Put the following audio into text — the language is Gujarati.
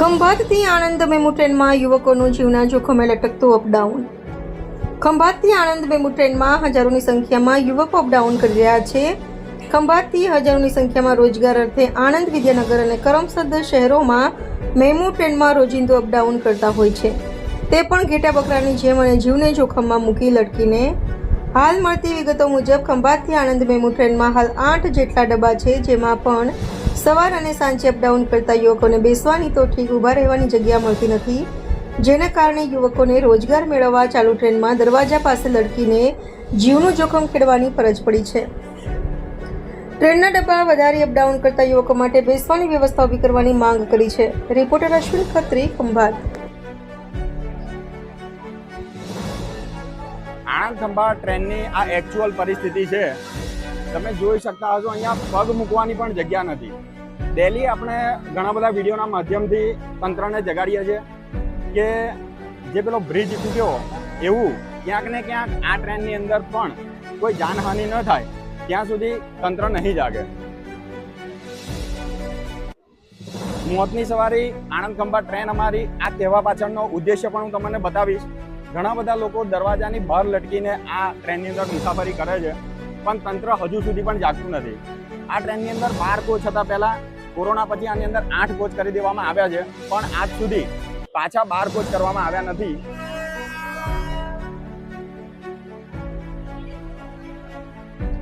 ખંભાતથી આણંદ મેમુ ટ્રેનમાં યુવકોનું જીવના જોખમે લટકતું અપડાઉન. ખંભાતથી આણંદ મેમુ ટ્રેનમાં હજારોની સંખ્યામાં યુવકો અપડાઉન કરી રહ્યા છે. ખંભાતથી હજારોની સંખ્યામાં રોજગાર અર્થે આણંદ વિદ્યાનગર અને કરમસદ શહેરોમાં મેમુ ટ્રેનમાં રોજિંદુ અપડાઉન કરતા હોય છે. તે પણ ઘેટા બકરાની જેમ અને જીવને જોખમમાં મૂકી લટકીને. હાલ મળતી વિગતો મુજબ ખંભાતથી આણંદ મેમુ ટ્રેનમાં હાલ આઠ જેટલા ડબ્બા છે, જેમાં પણ સવાર અને સાંજે અપડાઉન કરતા યુવકોને બેસવાની તો ઠીક ઊભા રહેવાની જગ્યા મળતી નથી. જેના કારણે યુવકોને રોજગાર મેળવવા ચાલુ ટ્રેનમાં દરવાજા પાસે લડકીને જીવનું જોખમ ખેડવાની ફરજ પડી છે. ટ્રેનના ડબ્બા વધારે અપડાઉન કરતા યુવકો માટે બેસવાની વ્યવસ્થા ઊભી કરવાની માંગ કરી છે. રિપોર્ટર અશ્વિન ખત્રી, ખંભાત. આણંદ ખંભાત ટ્રેનની આ એકચ્યુઅલ પરિસ્થિતિ છે. તમે જોઈ શકતા હશો, અહીંયા પગ મૂકવાની પણ જગ્યા નથી. ડેલી આપણે ઘણા બધા વિડીયોના માધ્યમથી તંત્રને જગાડીએ છીએ કે જે પેલો બ્રિજ તૂટ્યો, એવું ક્યાંક ને ક્યાંક આ ટ્રેનની અંદર પણ કોઈ જાનહાનિ ન થાય, ત્યાં સુધી તંત્ર નહીં જાગે. મોતની સવારી, આણંદ ખંભા ટ્રેન અમારી, આ કહેવા પાછળનો ઉદ્દેશ્ય પણ હું તમને બતાવીશ. ઘણા બધા લોકો દરવાજાની બહાર લટકીને આ ટ્રેનની અંદર મુસાફરી કરે છે. પણ તંત્ર હજુ સુધી પણ જાગતું નથી. આ ટ્રેનની અંદર બાર કોચ હતા પહેલા. કોરોના પછી આની અંદર આઠ કોચ કરી દેવામાં આવ્યા છે. પણ આજ સુધી પાછા બાર કોચ કરવામાં આવ્યા નથી.